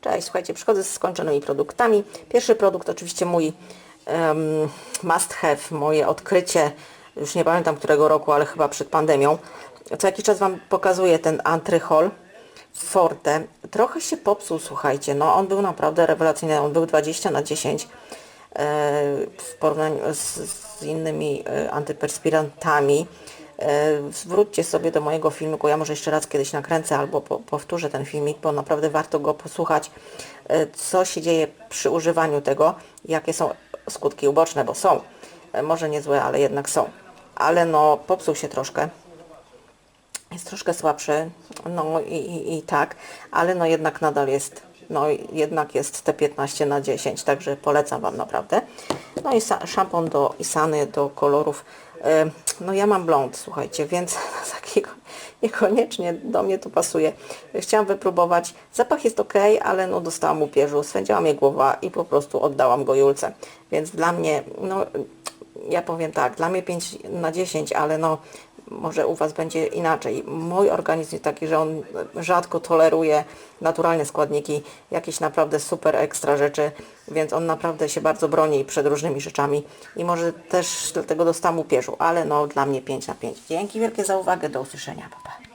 Cześć, słuchajcie, przychodzę z skończonymi produktami. Pierwszy produkt oczywiście mój um, must have, moje odkrycie, już nie pamiętam którego roku, ale chyba przed pandemią. Co jakiś czas Wam pokazuję ten antrychol Forte. Trochę się popsuł, słuchajcie, no on był naprawdę rewelacyjny, on był 20 na 10 e, w porównaniu z, z innymi e, antyperspirantami. E, Zwróćcie sobie do mojego filmiku, ja może jeszcze raz kiedyś nakręcę albo po, powtórzę ten filmik, bo naprawdę warto go posłuchać, e, co się dzieje przy używaniu tego, jakie są skutki uboczne, bo są, E, może niezłe, ale jednak są. Ale no, popsuł się troszkę, jest troszkę słabszy, no i, i, i tak, ale no jednak nadal jest, no jednak jest te 15 na 10, także polecam Wam naprawdę. No i szampon do Isany, do kolorów, no ja mam blond, słuchajcie, więc takiego niekoniecznie do mnie to pasuje. Chciałam wypróbować, zapach jest ok, ale no dostałam upierzu, swędziała mnie głowa i po prostu oddałam go Julce, więc dla mnie, no ja powiem tak, dla mnie 5 na 10, ale no może u Was będzie inaczej. Mój organizm jest taki, że on rzadko toleruje naturalne składniki, jakieś naprawdę super ekstra rzeczy, więc on naprawdę się bardzo broni przed różnymi rzeczami i może też dlatego dostałam upierzu, ale no dla mnie 5 na 5. Dzięki wielkie za uwagę, do usłyszenia, pa, pa.